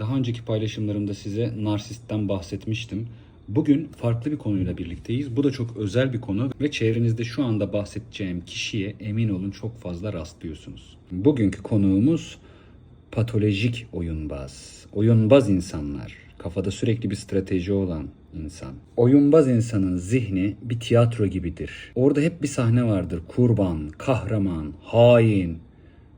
Daha önceki paylaşımlarımda size narsistten bahsetmiştim. Bugün farklı bir konuyla birlikteyiz. Bu da çok özel bir konu ve çevrenizde şu anda bahsedeceğim kişiye emin olun çok fazla rastlıyorsunuz. Bugünkü konuğumuz patolojik oyunbaz. Oyunbaz insanlar. Kafada sürekli bir strateji olan insan. Oyunbaz insanın zihni bir tiyatro gibidir. Orada hep bir sahne vardır. Kurban, kahraman, hain,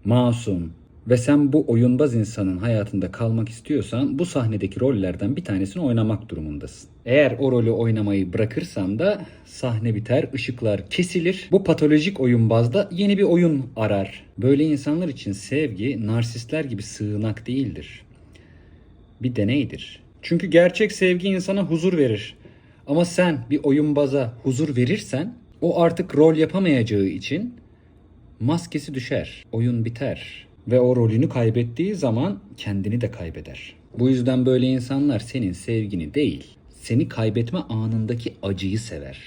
masum. Ve sen bu oyunbaz insanın hayatında kalmak istiyorsan bu sahnedeki rollerden bir tanesini oynamak durumundasın. Eğer o rolü oynamayı bırakırsan da sahne biter, ışıklar kesilir. Bu patolojik oyunbazda yeni bir oyun arar. Böyle insanlar için sevgi narsistler gibi sığınak değildir. Bir deneydir. Çünkü gerçek sevgi insana huzur verir. Ama sen bir oyunbaza huzur verirsen o artık rol yapamayacağı için maskesi düşer, oyun biter ve o rolünü kaybettiği zaman kendini de kaybeder. Bu yüzden böyle insanlar senin sevgini değil, seni kaybetme anındaki acıyı sever.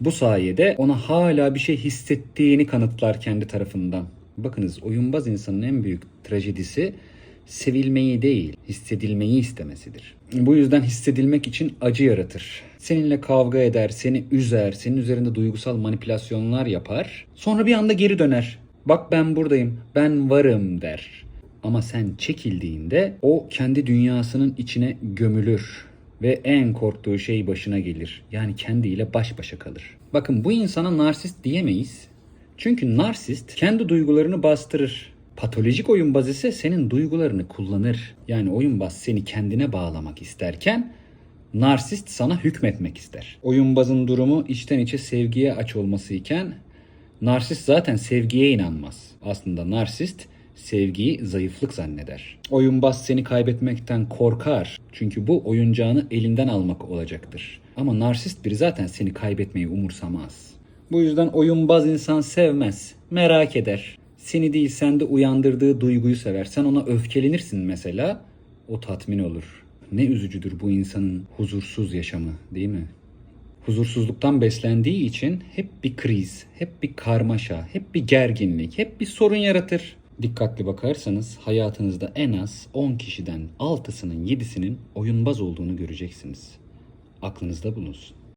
Bu sayede ona hala bir şey hissettiğini kanıtlar kendi tarafından. Bakınız oyunbaz insanın en büyük trajedisi sevilmeyi değil, hissedilmeyi istemesidir. Bu yüzden hissedilmek için acı yaratır. Seninle kavga eder, seni üzer, senin üzerinde duygusal manipülasyonlar yapar. Sonra bir anda geri döner. Bak ben buradayım, ben varım der. Ama sen çekildiğinde o kendi dünyasının içine gömülür ve en korktuğu şey başına gelir. Yani kendiyle baş başa kalır. Bakın bu insana narsist diyemeyiz. Çünkü narsist kendi duygularını bastırır. Patolojik oyunbaz ise senin duygularını kullanır. Yani oyunbaz seni kendine bağlamak isterken narsist sana hükmetmek ister. Oyunbazın durumu içten içe sevgiye aç olması iken narsist zaten sevgiye inanmaz. Aslında narsist sevgiyi zayıflık zanneder. Oyunbaz seni kaybetmekten korkar. Çünkü bu oyuncağını elinden almak olacaktır. Ama narsist biri zaten seni kaybetmeyi umursamaz. Bu yüzden oyunbaz insan sevmez, merak eder. Seni değil sende uyandırdığı duyguyu sever. Sen ona öfkelenirsin mesela, o tatmin olur. Ne üzücüdür bu insanın huzursuz yaşamı değil mi? Huzursuzluktan beslendiği için hep bir kriz, hep bir karmaşa, hep bir gerginlik, hep bir sorun yaratır. Dikkatli bakarsanız hayatınızda en az 10 kişiden 6'sının 7'sinin oyunbaz olduğunu göreceksiniz. Aklınızda bulunsun.